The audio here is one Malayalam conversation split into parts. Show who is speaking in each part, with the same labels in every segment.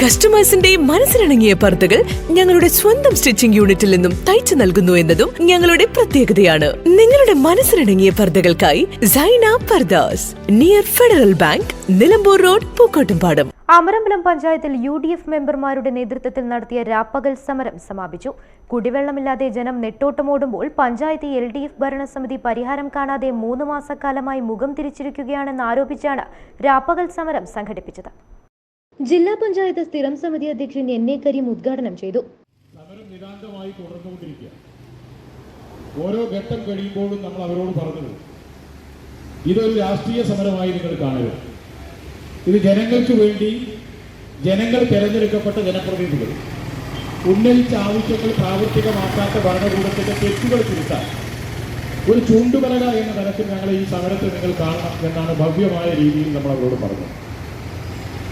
Speaker 1: കസ്റ്റമേഴ്സിന്റെ മനസ്സിലിണങ്ങിയ പർദ്ദകൾ ഞങ്ങളുടെ സ്വന്തം സ്റ്റിച്ചിംഗ് യൂണിറ്റിൽ നിന്നും തയ്ച്ചു നൽകുന്നു എന്നതും ഞങ്ങളുടെ പ്രത്യേകതയാണ്. നിങ്ങളുടെ മനസ്സിലിണങ്ങിയ പർദ്ദകൾക്കായി Saina Pardas near federal bank Nilambur road Pookkottumpadam.
Speaker 2: Amarambalam പഞ്ചായത്തിൽ യു ഡി എഫ് മെമ്പർമാരുടെ നേതൃത്വത്തിൽ നടത്തിയ രാപ്പകൽ സമരം സമാപിച്ചു. കുടിവെള്ളമില്ലാതെ ജനം നെട്ടോട്ടമോടുമ്പോൾ പഞ്ചായത്ത് എൽ ഡി എഫ് ഭരണസമിതി പരിഹാരം കാണാതെ മൂന്ന് മാസക്കാലമായി മുഖം തിരിച്ചിരിക്കുകയാണെന്ന് ആരോപിച്ചാണ് രാപ്പകൽ സമരം സംഘടിപ്പിച്ചത്. ജില്ലാ പഞ്ചായത്ത് സ്ഥിരം സമിതി അധ്യക്ഷൻ എൻ എ കരീം ഉദ്ഘാടനം ചെയ്തു.
Speaker 3: സമരം ഓരോ ഘട്ടം കഴിയുമ്പോഴും നമ്മൾ അവരോട് പറഞ്ഞത് ഇതൊരു രാഷ്ട്രീയ സമരമായി നിങ്ങൾ കാണരുത്. ഇത് ജനങ്ങൾക്ക് വേണ്ടി ജനങ്ങൾ തിരഞ്ഞെടുക്കപ്പെട്ട ജനപ്രതിനിധികൾ ഉന്നയിച്ച ആവശ്യങ്ങൾ പ്രാവർത്തികമാക്കാത്ത ഭരണകൂടത്തിന്റെ തെറ്റുകൾ തിരുത്താൻ ഒരു ചൂണ്ടുപലക എന്ന തരത്തിൽ ഞങ്ങൾ ഈ സമരത്തെ നിങ്ങൾ കാണണം എന്നാണ് ഭവ്യമായ രീതിയിൽ നമ്മൾ അവരോട് പറഞ്ഞത്.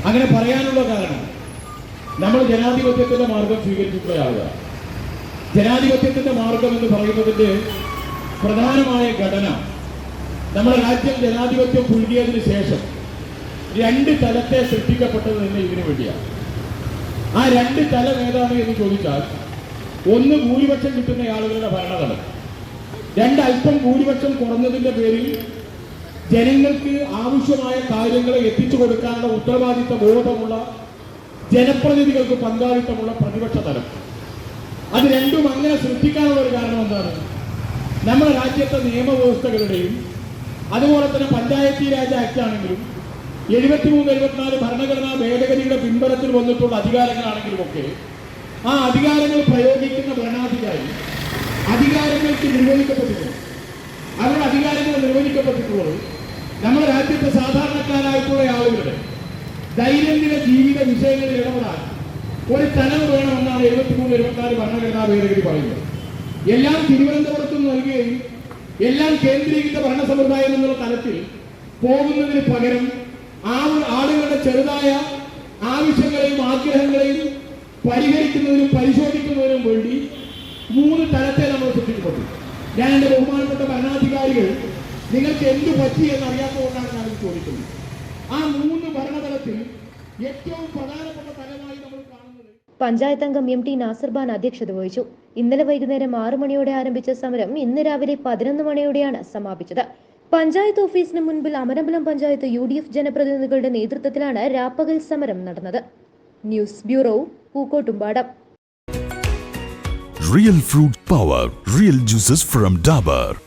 Speaker 3: അങ്ങനെ പറയാനുള്ള കാരണം നമ്മൾ ജനാധിപത്യത്തിന്റെ മാർഗം സ്വീകരിച്ചിട്ടുള്ളയാളുക ജനാധിപത്യത്തിന്റെ മാർഗം എന്ന് പറയുന്നതിന്റെ പ്രധാനമായ ഘടന നമ്മുടെ രാജ്യം ജനാധിപത്യം പുൽകിയതിനു ശേഷം രണ്ട് തലത്തെ സൃഷ്ടിക്കപ്പെട്ടത് തന്നെ ഇതിനു വേണ്ടിയാണ്. ആ രണ്ട് തലം ഏതാണ് എന്ന് ചോദിച്ചാൽ ഒന്ന് ഭൂരിപക്ഷം കിട്ടുന്ന ആളുകളുടെ ഭരണതലം. രണ്ട് അല്പം ഭൂരിപക്ഷം കുറഞ്ഞതിന്റെ പേരിൽ ജനങ്ങൾക്ക് ആവശ്യമായ കാര്യങ്ങൾ എത്തിച്ചു കൊടുക്കാനുള്ള ഉത്തരവാദിത്ത ബോധമുള്ള ജനപ്രതിനിധികൾക്ക് പങ്കാളിത്തമുള്ള പ്രതിപക്ഷ തലം. അത് രണ്ടും അങ്ങനെ സൃഷ്ടിക്കാനുള്ള ഒരു കാരണം എന്താണ്? നമ്മുടെ രാജ്യത്തെ നിയമവ്യവസ്ഥകളുടെയും അതുപോലെ തന്നെ പഞ്ചായത്തി രാജ് ആക്ട് ആണെങ്കിലും എഴുപത്തിമൂന്ന് എഴുപത്തിനാല് ഭരണഘടനാ ഭേദഗതിയുടെ പിൻബലത്തിൽ വന്നിട്ടുള്ള അധികാരങ്ങളാണെങ്കിലും ഒക്കെ ആ അധികാരങ്ങൾ പ്രയോഗിക്കുന്ന ഭരണാധികാരി അധികാരങ്ങൾക്ക് നിർവഹിക്കപ്പെട്ടിട്ടുണ്ട്. അവരുടെ അധികാരങ്ങൾ നിർവഹിക്കപ്പെട്ടിട്ടുള്ളത് രാജ്യത്തെ സാധാരണക്കാരായിട്ടുള്ള ആളുകളുടെ ദൈനംദിന ജീവിത വിഷയങ്ങളിൽ ഇടപെടാൻ ഒരു തലം വേണമെന്നാണ് എഴുപത്തിമൂന്ന് എഴുപത്തിനാല് ഭരണഘടനാ ഭേദഗതി പറയുന്നത്. എല്ലാം തിരുവനന്തപുരത്ത് നൽകുകയും എല്ലാം കേന്ദ്രീകൃത ഭരണ സമ്പ്രദായം എന്നുള്ള തലത്തിൽ പോകുന്നതിന് പകരം ആ ആളുകളുടെ ചെറുതായ ആവശ്യങ്ങളെയും ആഗ്രഹങ്ങളെയും പരിഹരിക്കുന്നതിനും പരിശോധിക്കുന്നതിനും വേണ്ടി മൂന്ന് തലത്തെ നമ്മൾ സൃഷ്ടിക്കപ്പെട്ടു ഞാൻ എന്റെ ബഹുമാനപ്പെട്ട ഭരണാധികാരികൾ നിങ്ങൾക്ക് എന്ത് പറ്റി എന്ന് അറിയാത്തതുകൊണ്ടാണ് ഞാൻ ഇത് ചോദിക്കുന്നത്. ആ മൂന്ന് ഭരണതലത്തിൽ ഏറ്റവും പ്രധാനപ്പെട്ട തലമായി നമ്മൾ കാണുന്നത്
Speaker 2: പഞ്ചായത്ത് അംഗം എം ടി നാസർബാൻ അധ്യക്ഷത വഹിച്ചു. ഇന്നലെ വൈകുന്നേരം ആറു മണിയോടെ ആരംഭിച്ച സമരം ഇന്ന് രാവിലെ പതിനൊന്ന് മണിയോടെയാണ് സമാപിച്ചത്. പഞ്ചായത്ത് ഓഫീസിന് മുൻപിൽ Amarambalam panchayat U D F ജനപ്രതിനിധികളുടെ നേതൃത്വത്തിലാണ് രാപ്പകൽ സമരം നടന്നത്. News bureau Pookkottumpadam.
Speaker 4: Real fruit power real juices from Dabur.